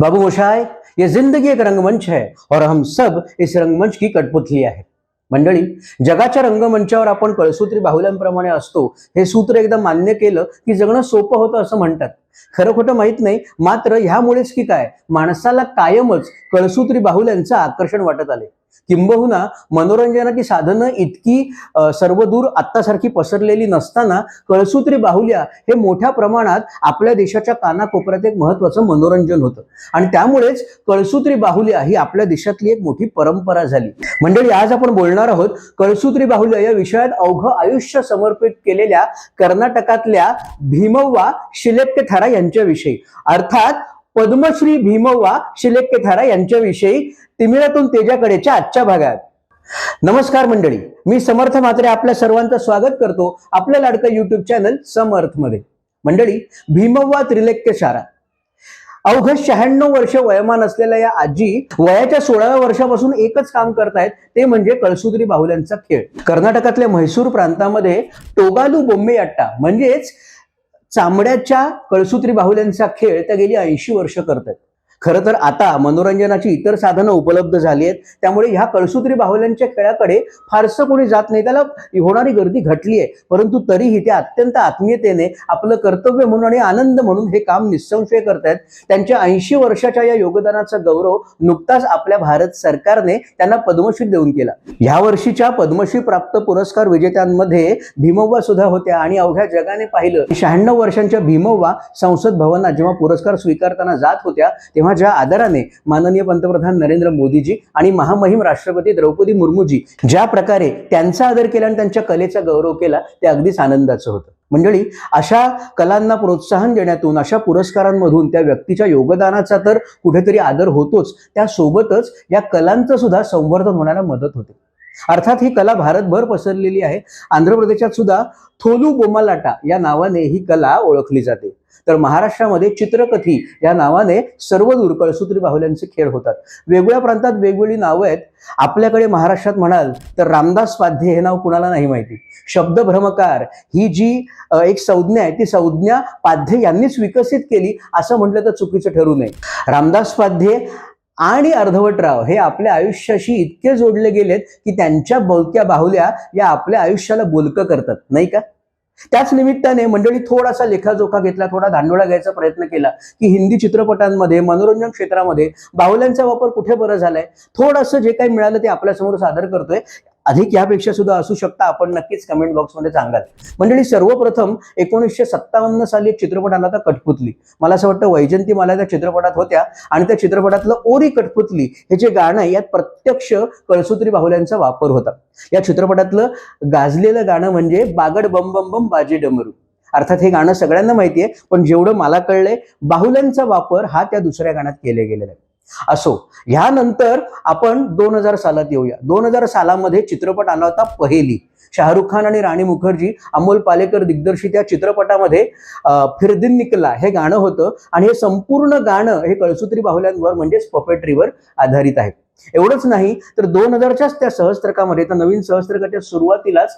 बाबू मोशाय ये जिंदगी एक रंगमंच है और हम सब इस रंगमंच की कठपुतली आहे मंडळी जगाच्या रंगमंचावर आपण कळसूत्री बाहुल्यांप्रमाणे असतो हे सूत्र एकदा मान्य केलं की जगणं सोपं होतं असं म्हणतात. खरं खोटं माहीत नाही मात्र ह्यामुळेच की काय माणसाला कायमच कळसूत्री बाहुल्यांचं आकर्षण वाटत आले. किंबहुना मनोरंजनाची साधनं इतकी सर्वदूर आत्तासारखी पसरलेली नसताना कळसूत्री बाहुल्या हे मोठ्या प्रमाणात आपल्या देशाच्या कानाकोपऱ्यात एक महत्वाचं मनोरंजन होतं. आणि त्यामुळेच कळसूत्री बाहुल्या ही आपल्या देशातली एक मोठी परंपरा झाली. मंडळी आज आपण बोलणार आहोत कळसूत्री बाहुल्या या विषयात अवघं आयुष्य समर्पित केलेल्या कर्नाटकातल्या भीमव्वा शिलेप्के थारा यांच्याविषयी. अर्थात पद्मश्री भीमव्वा शिलेप्के थारा यांच्याविषयी तिमिरातून तेजाकडेच्या आजच्या भागात. नमस्कार मंडळी मी समर्थ मात्रे आपल्या सर्वांचं स्वागत करतो आपल्या लाडकं युट्यूब चॅनल समर्थमध्ये मंडळी भीमव्वा त्रिलेक्य शारा. अवघ शहाण्णव वर्ष वयमान असलेल्या या आजी वयाच्या सोळाव्या वर्षापासून एकच काम करतायत ते म्हणजे कळसुद्री बाहुल्यांचा खेळ. कर्नाटकातल्या म्हैसूर प्रांतामध्ये टोगालू बोम्मेयाट्टा म्हणजेच चामड्याच्या कळसूत्री बाहुल्यांचा खेळ त्या गेली ऐंशी वर्ष करतात. खरं तर आता मनोरंजनाची इतर साधनं उपलब्ध झाली आहेत त्यामुळे ह्या कळसूत्री बाहुल्यांच्या खेळाकडे फारसं कोणी जात नाही. त्याला होणारी गर्दी घटली आहे परंतु तरीही ते अत्यंत आत्मीयतेने आपलं कर्तव्य म्हणून आणि आनंद म्हणून हे काम निसंशय करतायत. त्यांच्या ऐंशी वर्षाच्या या योगदानाचा गौरव नुकताच आपल्या भारत सरकारने त्यांना पद्मश्री देऊन केला. ह्या वर्षीच्या पद्मश्री प्राप्त पुरस्कार विजेत्यांमध्ये भीमव्वा सुद्धा होत्या. आणि अवघ्या जगाने पाहिलं शहाण्णव वर्षांच्या भीमव्वा संसद भवनात जेव्हा पुरस्कार स्वीकारताना जात होत्या तेव्हा ज्या आदराने माननीय पंतप्रधान नरेंद्र मोदीजी आणि महामहिम राष्ट्रपती द्रौपदी मुर्मूजी ज्या प्रकारे त्यांचा आदर केला आणि त्यांच्या कलेचा गौरव केला ते अगदीच आनंदाचं होतं. मंडळी अशा कलांना प्रोत्साहन देण्यातून अशा पुरस्कारांमधून त्या व्यक्तीच्या योगदानाचा तर कुठेतरी आदर होतोच. त्यासोबतच या कलांचं सुद्धा संवर्धन होण्याला मदत होते. अर्थात ही कला भारतभर पसरलेली आहे. आंध्र प्रदेशात सुद्धा थोलू बोमालाटा या नावाने ही कला ओळखली जाते. तर महाराष्ट्रामध्ये चित्रकथी या नावाने सर्वदूर कळसूत्री बाहुल्यांचे खेळ होतात. वेगवेगळ्या प्रांतात वेगवेगळी नावं आहेत. आपल्याकडे महाराष्ट्रात म्हणाल तर रामदास पाध्ये हे नाव कुणाला नाही माहिती. शब्द भ्रमकार ही जी एक संज्ञा आहे ती संज्ञा पाध्ये यांनीच विकसित केली असं म्हटलं तर चुकीचं ठरू नये. रामदास पाध्ये आणि अर्धवटराव हे आपल्या आयुष्याशी इतके जोडले गेलेत की त्यांच्या बोलक्या बाहुल्या या आपल्या आयुष्याला बोलकं करतात नाही का? त्याच निमित्ताने मंडळी थोडासा लेखाजोखा घेतला थोडा धांडोळा घ्यायचा प्रयत्न केला की हिंदी चित्रपटांमध्ये मनोरंजन क्षेत्रामध्ये बाहुल्यांचा वापर कुठे बरं झालाय? थोडंसं जे काही मिळालं ते आपल्यासमोर सादर करतोय. अधिक यापेक्षा सुद्धा असू शकता आपण नक्कीच कमेंट बॉक्समध्ये सांगाल. मंडळी सर्वप्रथम एकोणीसशे सत्तावन्न साली एक चित्रपट आला होता कठपुतली. मला असं वाटतं वैजंती मला त्या चित्रपटात होत्या आणि त्या चित्रपटातलं ओरी कठपुतली हे जे गाणं यात प्रत्यक्ष कळसुत्री बाहुल्यांचा वापर होता. या चित्रपटातलं गाजलेलं गाणं म्हणजे बागड बम बम बम बाजे डमरू. अर्थात हे गाणं सगळ्यांना माहिती आहे पण जेवढं मला कळलंय बाहुल्यांचा वापर हा त्या दुसऱ्या गाण्यात केले गेलेला आहे. असो. ह्यानंतर आपण दोन हजार सालात येऊया. दोन हजार सालामध्ये चित्रपट आला होता पहेली. शाहरुख खान आणि राणी मुखर्जी अमोल पालेकर दिग्दर्शित या चित्रपटामध्ये फिरदिन निकला हे गाणं होतं. आणि हे संपूर्ण गाणं हे कळसुत्री बाहुल्यांवर म्हणजेच पपेट्रीवर आधारित आहे. एवढंच नाही तर दोन हजारच्याच त्या सहस्त्रकामध्ये त्या नवीन सहस्त्रकाच्या सुरुवातीलाच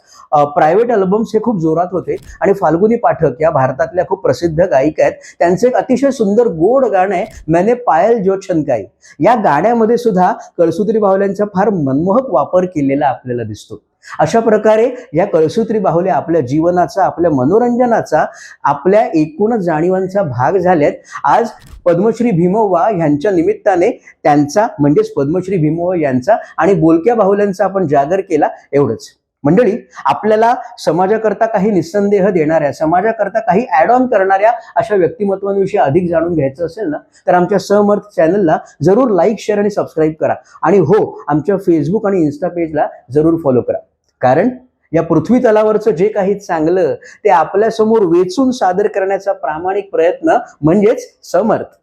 प्रायव्हेट अल्बम्स हे खूप जोरात होते. आणि फाल्गुनी पाठक या भारतातल्या खूप प्रसिद्ध गायिका आहेत. त्यांचं एक अतिशय सुंदर गोड गाणं आहे मॅने पायल जो छनकाई. या गाण्यामध्ये सुद्धा कळसुत्री बाहुल्यांचा फार मनमोहक वापर केलेला आपल्याला दिसतो. अशा प्रकारे या कळसूत्री बाहुल्या आपल्या जीवनाचा आपल्या मनोरंजनाचा आपल्या एकूणच जाणीवांचा भाग झाल्यात. आज पद्मश्री भीमव्वा यांच्या निमित्ताने त्यांचा म्हणजेच पद्मश्री भीमव्वा यांचा आणि बोलक्या बाहुल्यांचा आपण जागर केला एवढंच. मंडळी आपल्याला समाजाकरता काही निसंदेह देणाऱ्या समाजाकरता काही ऍड ऑन करणाऱ्या अशा व्यक्तिमत्वांविषयी अधिक जाणून घ्यायचं असेल ना तर आमच्या समर्थ चॅनलला जरूर लाईक शेअर आणि सबस्क्राईब करा. आणि हो आमच्या फेसबुक आणि इन्स्टा पेजला जरूर फॉलो करा. कारण या पृथ्वी तलावरचं जे काही चांगलं ते आपल्यासमोर वेचून सादर करण्याचा प्रामाणिक प्रयत्न म्हणजेच समर्थ.